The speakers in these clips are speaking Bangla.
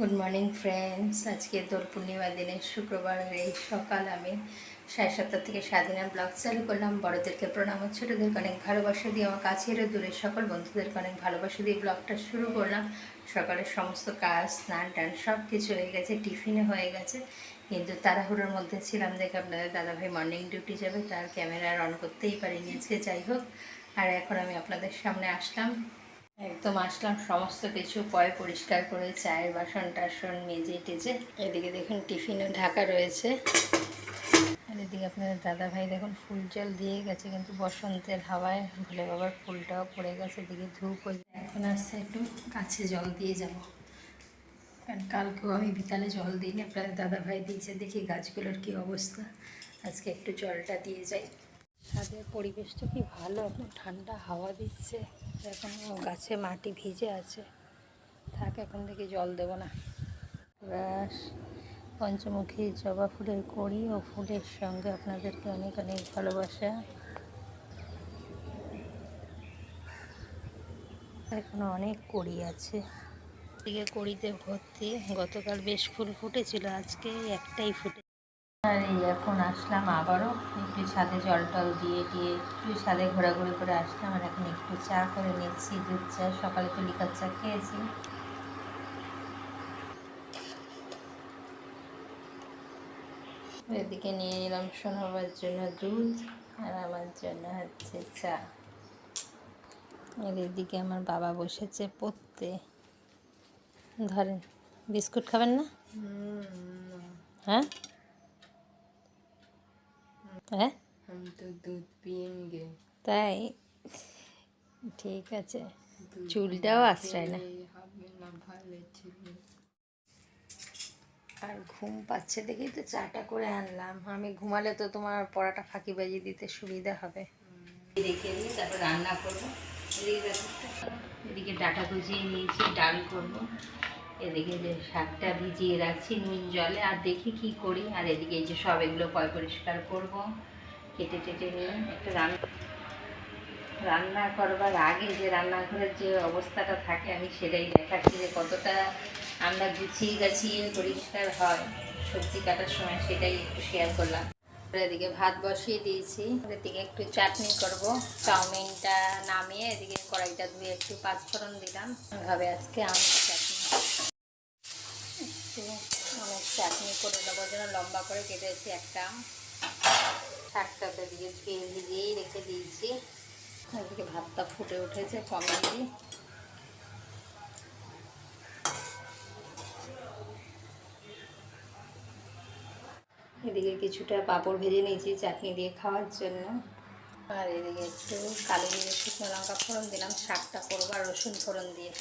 গুড মর্নিং ফ্রেন্ডস আজকে দোল পূর্ণিমার দিনের শুক্রবার, এই সকাল আমি সাড়ে সাতটা থেকে স্বাধীনা ব্লগ চালু করলাম। বড়দেরকে প্রণাম ছোটোদেরকে অনেক ভালোবাসা দিয়ে আমার কাছের ও দূরের সকল বন্ধুদেরকে অনেক ভালোবাসা দিয়ে ব্লগটা শুরু করলাম। সকালের সমস্ত কাজ, স্নান টান সব কিছু হয়ে গেছে টিফিনে হয়ে গেছে। কিন্তু তাড়াহুড়োর মধ্যে ছিলাম দেখে আপনাদের দাদাভাই মর্নিং ডিউটি যাবে, তার ক্যামেরা অন করতেই পারিনি। আজকে যাই হোক, আর এখন আমি আপনাদের সামনে আসলাম। একদম আসলাম, সমস্ত কিছু পয় পরিষ্কার করে চায়ের বাসন টাসন মেজে টেজে। এদিকে দেখুন টিফিনও ঢাকা রয়েছে। আর এদিকে আপনাদের দাদা ভাই দেখুন ফুল জল দিয়ে গেছে, কিন্তু বসন্তের হাওয়ায় ভুলে বাবার ফুলটাও পড়ে গেছে, এদিকে ধূপ হয়ে এখন আসছে একটু কাছে জল দিয়ে যাব। কারণ কালকেও আমি বিকালে জল দিইনি, আপনাদের দাদা ভাই দিয়েছে, দেখি গাছগুলোর কি অবস্থা। আজকে একটু জলটা দিয়ে যাই। ছাদের পরিবেশটা কি ভালো? এখন ঠান্ডা হাওয়া দিচ্ছে। এখন গাছে মাটি ভিজে আছে। থাক, এখন থেকে জল দেবো না। ব্যাস, পঞ্চমুখী জবা ফুলের কড়ি ও ফুলের সঙ্গে আপনাদেরকে অনেক অনেক ভালোবাসা। এখন অনেক কড়ি আছে। দিকে কড়িতে ভর্তি। গতকাল বেশ ফুল ফুটেছিল, আজকে একটাই ফুটে আর এই এখন আসলাম আবারও। একটু ছাদে জল টল দিয়ে দিয়ে একটু ছাদে ঘোরাঘুরি করে আসলাম আর এখন একটু চা করে নিচ্ছি দুধ চা সকালে তো লিকার চা খেয়েছি। এদিকে নিয়ে নিলাম সোনাবার জন্য দুধ আর আমার জন্য হচ্ছে চা। আর এদিকে আমার বাবা বসেছে পড়তে। ধরেন বিস্কুট খাবেন না। হ্যাঁ? হ্যাঁ? আমি তো দুধ পিয়েঙ্গে তাই? ঠিক আছে। চুলটাও আশ্রয় না। আর ঘুম পাচ্ছে দেখেই তো চাটা করে আনলাম। আমি ঘুমালে তো তোমার পড়াটা ফাঁকি বাজিয়ে দিতে সুবিধা হবে। রেখে দিই তারপর রান্না করব। এদিকে এদিকে ডাটা গুজিয়ে নিয়েছি ডাল করব। এদিকে যে শাকটা ভিজিয়ে রাখছি নুন জলে, আর দেখি কি করি। আর এদিকে এই যে সব এগুলো পয় পরিষ্কার করব, কেটে টেটে নিয়ে একটা রান্না রান্না করবার আগে যে রান্নাঘরের যে অবস্থাটা থাকে, আমি সেটাই দেখাচ্ছি যে কতটা আমরা গুছিয়ে গাছিয়ে পরিষ্কার হয়, সবজি কাটার সময় সেটাই একটু শেয়ার করলাম। এদিকে ভাত বসিয়ে দিয়েছি, এদিকে একটু চাটনি করব, চাউমিনটা নামিয়ে এদিকে কড়াইটা ধুয়ে একটু পাঁচফোড়ন দিলাম। ভাবে আজকে আমের একটু অনেক চাটনি করে দেবো যেন লম্বা করে কেটেছি একটা। আম শাকটা তো এদিকে ধুয়ে ভিজিয়েই রেখে দিয়েছি। এদিকে ভাতটা ফুটে উঠেছে দিই এদিকে কিছুটা পাঁপড় ভেজে নিয়েছি চাটনি দিয়ে খাওয়ার জন্য। আর এদিকে একটু কালো জিরে শুকনো লঙ্কা ফোড়ন দিলাম, শাকটা করব আর রসুন ফোড়ন দিয়ে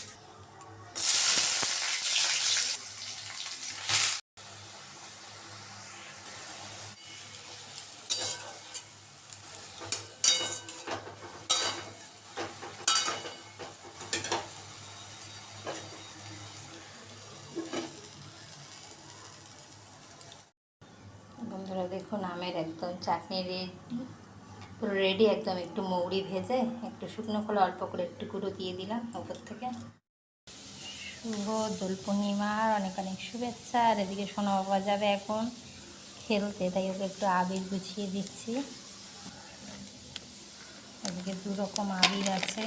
বন্ধুরা দেখুন আমের একদম চাটনি রেডি, পুরো রেডি একদম একটু মৌরি ভেজে, একটু শুকনো খোলা অল্প করে একটু গুঁড়ো দিয়ে দিলাম ওপর থেকে। শুভ দোল পূর্ণিমার অনেক অনেক শুভেচ্ছা, আর এদিকে সোনা বাবা যাবে এখন খেলতে, তাই ওকে একটু আবির গুছিয়ে দিচ্ছি। এদিকে দু রকম আবির আছে,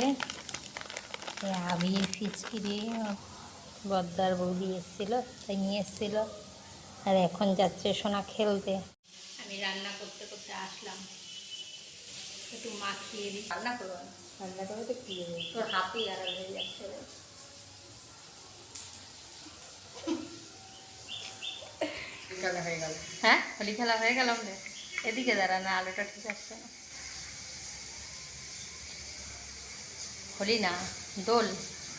এই আবির ফিচকিরি বদ্দার বৌদি এসেছিল, তাই নিয়ে এসেছিল, আর এখন যাচ্ছে সোনা খেলতে। রান্না করতে করতে আসলাম। একটু মাখিয়ে দিই। রান্না করব রান্না করে তো কি হবে? তোর হাতেই আড়াল হয়ে যাচ্ছে হয়ে গেল। হ্যাঁ? হোলি খেলা হয়ে গেল আমাদের এদিকে দাঁড়া না আলোটা ঠিক আসছে না। হোলি না দোল।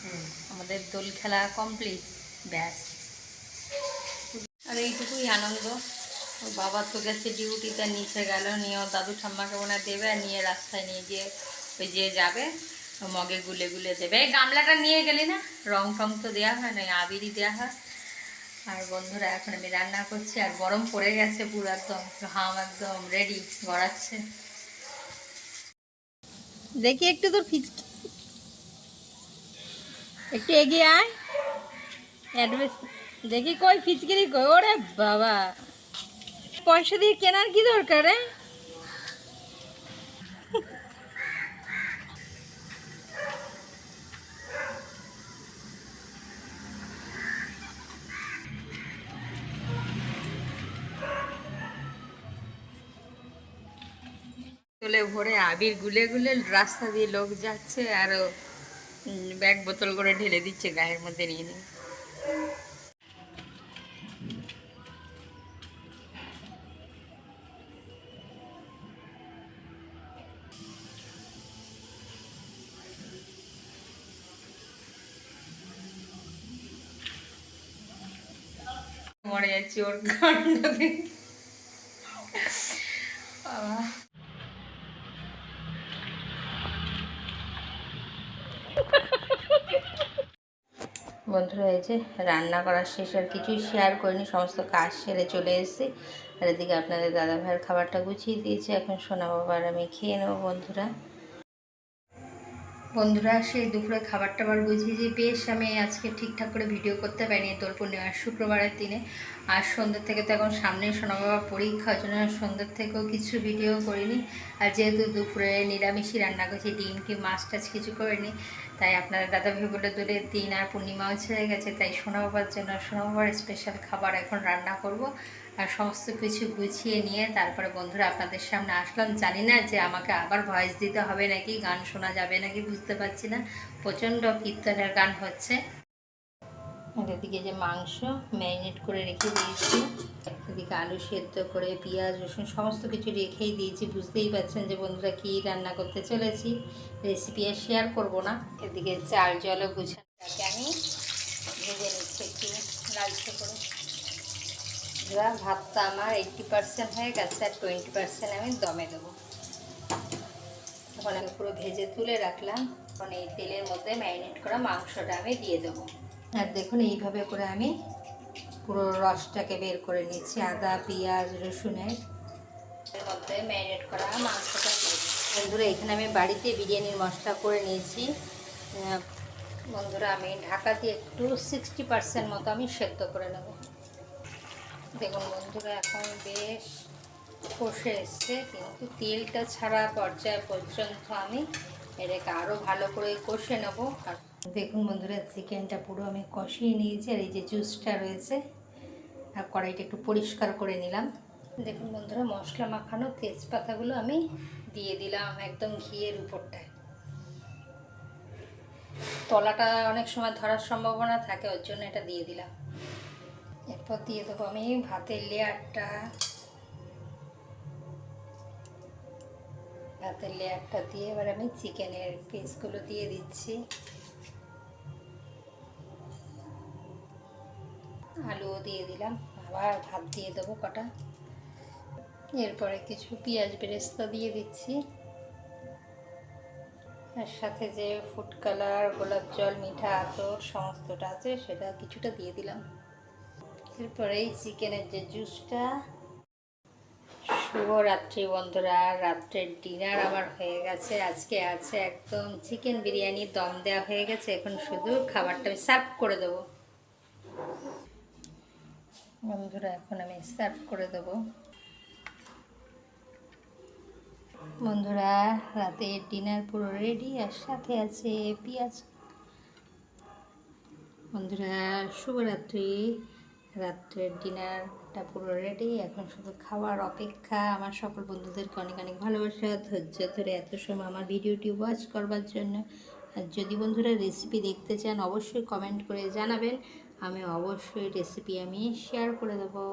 হুম। আমাদের দোল খেলা কমপ্লিট ব্যাস। আর এইটুকুই আনন্দ। বাবা তো গেছে ডিউটিতে, নিচে গেল, নিয়ে দাদু ঠাম্মাকে মনে দেবে আর নিয়ে রাস্তায় নিয়ে গিয়ে ওই যে যাবে মগে গুলে গুলে দেবে। এই গামলাটা নিয়ে গেলি না? রং টং তো দেওয়া হয় না আবিরই দেওয়া হয়। আর বন্ধুরা, এখন আমি রান্না করছি, আর গরম পড়ে গেছে পুরো একদম হাম একদম রেডি গড়াচ্ছে। দেখি একটু তোর একটু এগিয়ে আয়। দেখি কই ফিচকিরি কই? ওরে বাবা। পয়সা দিয়ে কেনার কি দরকার তোলে ভরে আবির গুলে গুলে রাস্তা দিয়ে লোক যাচ্ছে আরও ব্যাগ বোতল করে ঢেলে দিচ্ছে, গায়ের মধ্যে নিয়ে নিয়ে মরে যাচ্ছি ওর কাণ্ড। বন্ধুরা, এই যে রান্না করার শেষ আর কিছুই শেয়ার করিনি, সমস্ত কাজ সেরে চলে এসেছি। আর এদিকে আপনাদের দাদা ভাইয়ের খাবারটা গুছিয়ে দিয়েছি। এখন সোনা বাবার আমি খেয়ে নেব বন্ধুরা। বন্ধুরা, সেই দুপুরে খাবার টাবার বুঝিয়েছি বেশ আমি আজকে ঠিকঠাক করে ভিডিও করতে পারিনি দোল পূর্ণিমার শুক্রবারের দিনে। আর সন্ধ্যের থেকে তো এখন সামনে সোনা বাবার পরীক্ষা জন্য সন্ধ্যের থেকেও কিছু ভিডিও করিনি। আর যেহেতু দুপুরে নিরামিষই রান্না করছি, ডিম কি মাছ টাছ কিছু করিনি, তাই আপনারা দাদা ভাই বলে দূরে দিন আর পূর্ণিমাও ছেড়ে গেছে। তাই সোনা বাবার জন্য সোনা বাবার স্পেশাল খাবার এখন রান্না করব। সমস্ত কিছু গুছিয়ে নিয়ে তারপরে বন্ধুরা আপনাদের সামনে আসলাম। জানি না যে আমাকে আবার ভয়েস দিতে হবে নাকি, গান শোনা যাবে নাকি বুঝতে পারছি না। প্রচণ্ড কীর্তনের গান হচ্ছে। আর এদিকে যে মাংস ম্যারিনেট করে রেখে দিয়েছি, এদিকে আলু সেদ্ধ করে, পেঁয়াজ, রসুন সমস্ত কিছু রেখেই দিয়েছি। বুঝতেই পারছেন যে বন্ধুরা কী রান্না করতে চলেছি। রেসিপি আর শেয়ার করব না। এদিকে চাল জলও গুছানোটাকে আমি ভেজে নিচ্ছি একটু লালচে করে বন্ধুরা, ভাতটা আমার এইটটি পার্সেন্ট হয়ে গেছে আর টোয়েন্টি পার্সেন্ট আমি দমে দেবো। তখন আমি পুরো ভেজে তুলে রাখলাম। এখন এই তেলের মধ্যে ম্যারিনেট করা মাংসটা আমি দিয়ে দেবো। আর দেখুন, এইভাবে করে আমি পুরো রসটাকে বের করে নিচ্ছি আদা, পেঁয়াজ, রসুনের। এর মধ্যে ম্যারিনেট করা মাংসটা বন্ধুরা, এখানে আমি বাড়িতে বিরিয়ানির মশলা করে নিয়েছি। বন্ধুরা, আমি ঢাকা দিয়ে একটু সিক্সটি পার্সেন্ট মতো আমি সেদ্ধ করে নেব। দেখুন বন্ধুরা, এখন বেশ কষে এসছে, কিন্তু তেলটা ছাড়া পর্যায় পর্যন্ত আমি এটাকে আরও ভালো করে কষে নেব। আর দেখুন বন্ধুরা, চিকেনটা পুরো আমি কষিয়ে নিয়েছি, আর এই যে জুসটা রয়েছে, আর কড়াইটা একটু পরিষ্কার করে নিলাম। দেখুন বন্ধুরা, মশলা মাখানো তেজপাতাগুলো আমি দিয়ে দিলাম একদম ঘিয়ের উপরটায়। তলাটা অনেক সময় ধরার সম্ভাবনা থাকে, ওর জন্য এটা দিয়ে দিলাম। এরপর দিয়ে দেবো আমি ভাতের লেয়ারটা। ভাতের লেয়ারটা দিয়ে এবার আমি চিকেনের পিসগুলো দিয়ে দিচ্ছি। আলুও দিয়ে দিলাম, আবার ভাত দিয়ে দেবো কটা। এরপরে কিছু পেঁয়াজ বেরেস্তা দিয়ে দিচ্ছি। আর সাথে যে ফুড কালার গোলাপ জল, মিঠা আতর, সমস্তটা আছে, সেটা কিছুটা দিয়ে দিলাম। এরপরে এই চিকেনের যে জুসটা শুভরাত্রি বন্ধুরা, রাত্রের ডিনার আমার হয়ে গেছে। আজকে আছে একদম চিকেন বিরিয়ানি, দম দেওয়া হয়ে গেছে। এখন শুধু খাবারটা আমি সার্ভ করে দেবো। বন্ধুরা, এখন আমি সার্ভ করে দেবো। বন্ধুরা রাতের ডিনার পুরো রেডি আর সাথে আছে পেঁয়াজ। বন্ধুরা, শুভরাত্রি। রাত্রের ডিনারটা পুরো রেডি এখন শুধু খাওয়ার অপেক্ষা। আমার সকল বন্ধুদেরকে অনেক অনেক ভালোবাসা, ধৈর্য ধরে এত সময় আমার ভিডিওটি ওয়াচ করবার জন্য। আর যদি বন্ধুরা রেসিপি দেখতে চান, অবশ্যই কমেন্ট করে জানাবেন। আমি অবশ্যই রেসিপি আমি শেয়ার করে দেবো।